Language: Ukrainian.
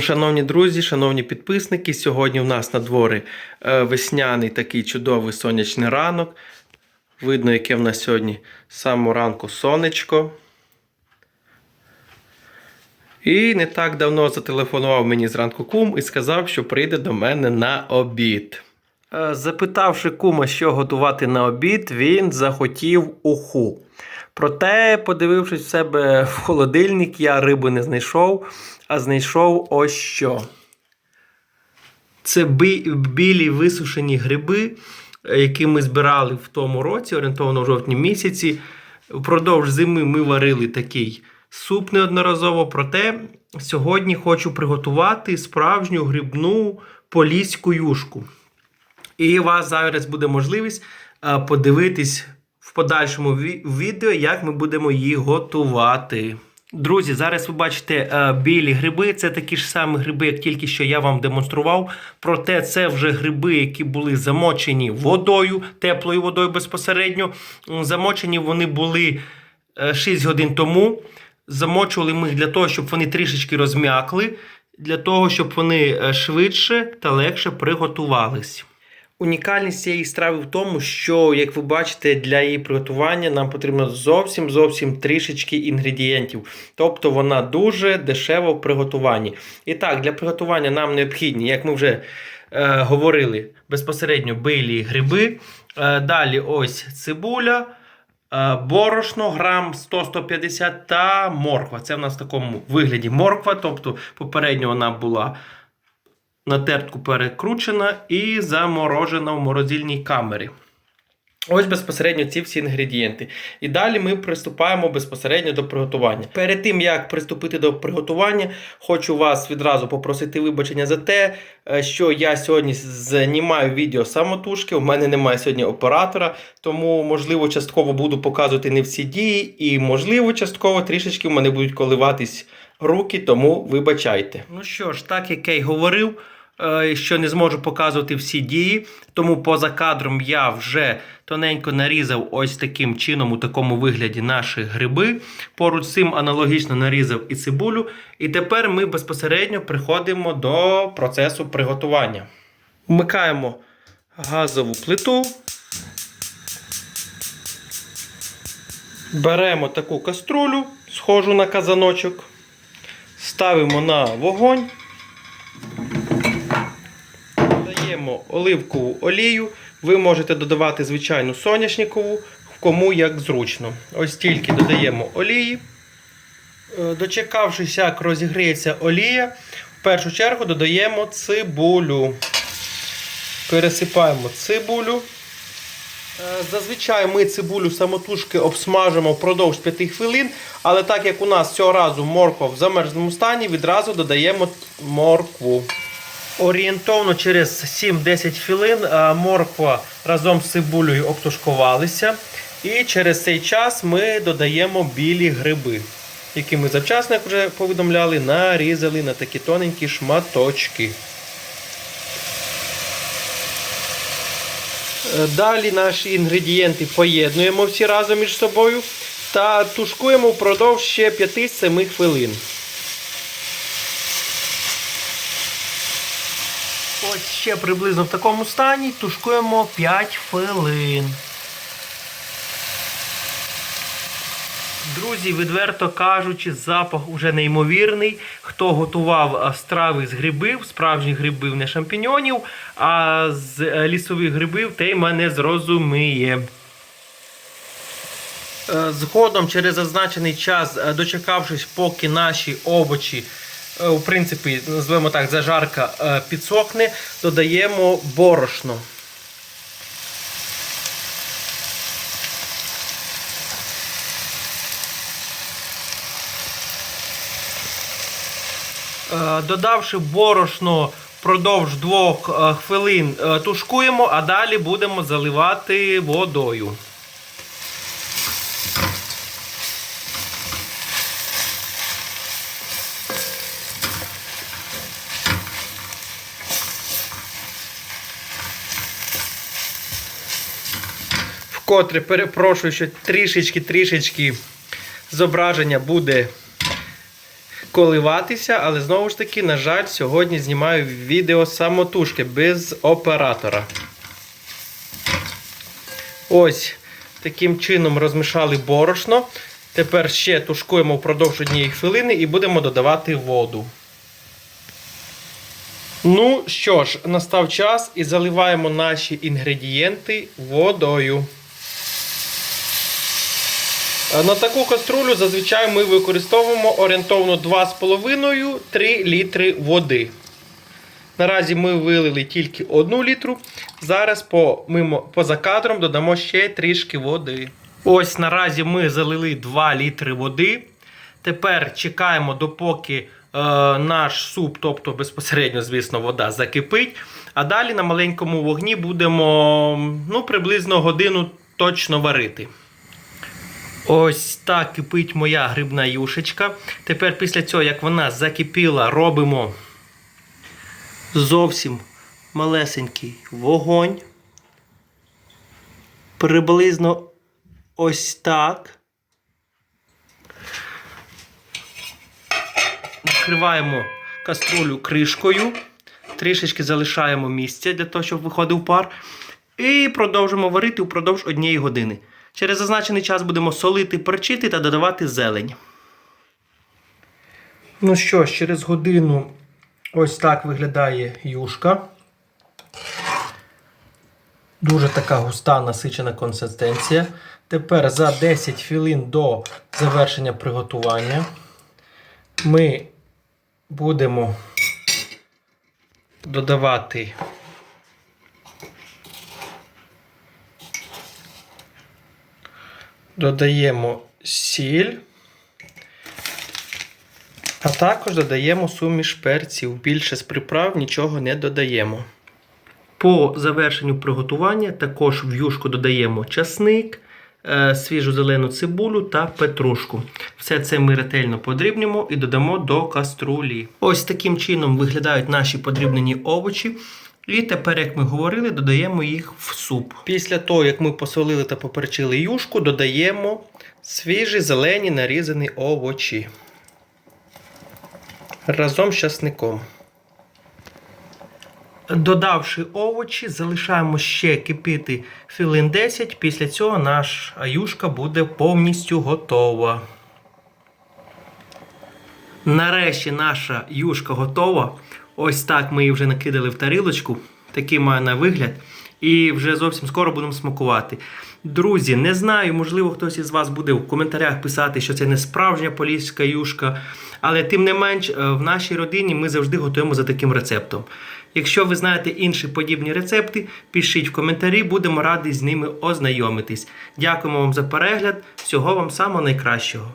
Шановні друзі, шановні підписники, сьогодні в нас на дворі е, весняний такий чудовий сонячний ранок. Видно, яке в нас сьогодні самого ранку сонечко. І не так давно зателефонував мені зранку кум і сказав, що прийде до мене на обід. Е, Запитавши кума, що готувати на обід, він захотів уху. Проте, подивившись в себе в холодильник, я риби не знайшов, а знайшов ось що. Це білі висушені гриби, які ми збирали в тому році, орієнтовно в жовтні місяці. Впродовж зими ми варили такий суп неодноразово. Проте сьогодні хочу приготувати справжню грибну поліську юшку. І у вас зараз буде можливість е, подивитись в подальшому відео, як ми будемо її готувати. Друзі, зараз ви бачите е, білі гриби. Це такі ж самі гриби, як тільки що я вам демонстрував. Проте це вже гриби, які були замочені водою, теплою водою безпосередньо. Замочені вони були е, 6 годин тому. Замочували ми їх для того, щоб вони трішечки розм'якли, для того, щоб вони е, швидше та легше приготувались. Унікальність цієї страви в тому, що, як ви бачите, для її приготування нам потрібно зовсім зовсім трішечки інгредієнтів. Тобто вона дуже дешева в приготуванні. І так, для приготування нам необхідні, як ми вже е, говорили, безпосередньо білі гриби. Е, далі ось цибуля. Е, Борошно грам 100-150 та морква. Це в нас в такому вигляді морква. Тобто попередньо вона була на тертку перекручена і заморожена в морозильній камері. Ось безпосередньо ці всі інгредієнти. І далі ми приступаємо безпосередньо до приготування. Перед тим як приступити до приготування, хочу вас відразу попросити вибачення за те, е, що я сьогодні знімаю відео самотужки. У мене немає сьогодні оператора, тому можливо частково буду показувати не всі дії, і можливо частково трішечки в мене будуть коливатись руки, тому вибачайте. Ну що ж, так як я й говорив що не зможу показувати всі дії. Тому поза кадром я вже тоненько нарізав ось таким чином, у такому вигляді наші гриби. Поруч з цим аналогічно нарізав і цибулю. І тепер ми безпосередньо приходимо до процесу приготування. Вмикаємо газову плиту. Беремо таку каструлю, схожу на казаночок, ставимо на вогонь. Додаємо оливкову олію. Ви можете додавати звичайну соняшникову, кому як зручно. Ось тільки додаємо олії. Е, Дочекавшись, як розігріється олія, в першу чергу додаємо цибулю. Пересипаємо цибулю. Е, Зазвичай ми цибулю самотужки обсмажимо впродовж 5 хвилин, але так як у нас цього разу морква в замерзлому стані, відразу додаємо моркву. Орієнтовно через 7-10 хвилин морква разом з цибулею обтушкувалися. І через цей час ми додаємо білі гриби, які ми завчасно, як вже повідомляли, нарізали на такі тоненькі шматочки. Е, Далі наші інгредієнти поєднуємо всі разом між собою та тушкуємо впродовж ще 5-7 хвилин. Ось ще приблизно в такому стані тушкуємо 5 хвилин. Друзі, відверто кажучи, запах уже неймовірний. Хто готував страви з грибів, справжніх грибів, не шампіньонів, а з е, лісових грибів, той мене зрозуміє. Е, Згодом через зазначений час, е, дочекавшись, поки наші овочі, в принципі, назвемо так, зажарка е, підсохне, додаємо борошно. Е, Додавши борошно впродовж двох е, хвилин е, тушкуємо, а далі будемо заливати водою. Вкотре перепрошую, що трішечки-трішечки зображення буде коливатися, але знову ж таки, на жаль, сьогодні знімаю відео самотужки без оператора. Ось таким чином розмішали борошно. Тепер ще тушкуємо впродовж однієї хвилини і будемо додавати воду. Ну що ж, настав час і заливаємо наші інгредієнти водою. Е, На таку каструлю зазвичай ми використовуємо орієнтовно 2,5-3 літри води. Наразі ми вилили тільки 1 літру. Зараз по, мимо, поза кадром додамо ще трішки води. Ось наразі ми залили 2 літри води. Тепер чекаємо, допоки е, наш суп, тобто безпосередньо, звісно, вода закипить. А далі на маленькому вогні будемо ну, приблизно годину точно варити. Ось так кипить моя грибна юшечка. Тепер після цього, як вона закипіла, робимо зовсім малесенький вогонь. Приблизно ось так. Накриваємо каструлю кришкою. Трішечки залишаємо місця для того, щоб виходив пар. І продовжимо варити впродовж однієї години. Через зазначений час будемо солити, перчити та додавати зелень. Ну що через годину ось так виглядає юшка. Дуже така густа насичена консистенція. Тепер за 10 хвилин до завершення приготування ми будемо додавати додаємо сіль, а також додаємо суміш перців. Більше з приправ нічого не додаємо. По завершенню приготування також в юшку додаємо часник, е, свіжу зелену цибулю та петрушку. Все це ми ретельно подрібнемо і додамо до каструлі. Ось таким чином виглядають наші подрібнені овочі. І тепер, як ми говорили, додаємо їх в суп. Після того, як ми посолили та поперчили юшку, додаємо свіжі зелені нарізані овочі разом з часником. Додавши овочі, залишаємо ще кипіти хвилин 10. Після цього наша юшка буде повністю готова. Нарешті наша юшка готова. Ось так ми її вже накидали в тарілочку. Такий має на вигляд. І вже зовсім скоро будемо смакувати. Друзі, не знаю, можливо, хтось із вас буде в коментарях писати, що це не справжня поліська юшка. Але тим не менш, е, в нашій родині ми завжди готуємо за таким рецептом. Якщо ви знаєте інші подібні рецепти, пишіть в коментарі, будемо раді з ними ознайомитись. Дякуємо вам за перегляд. Всього вам самого найкращого.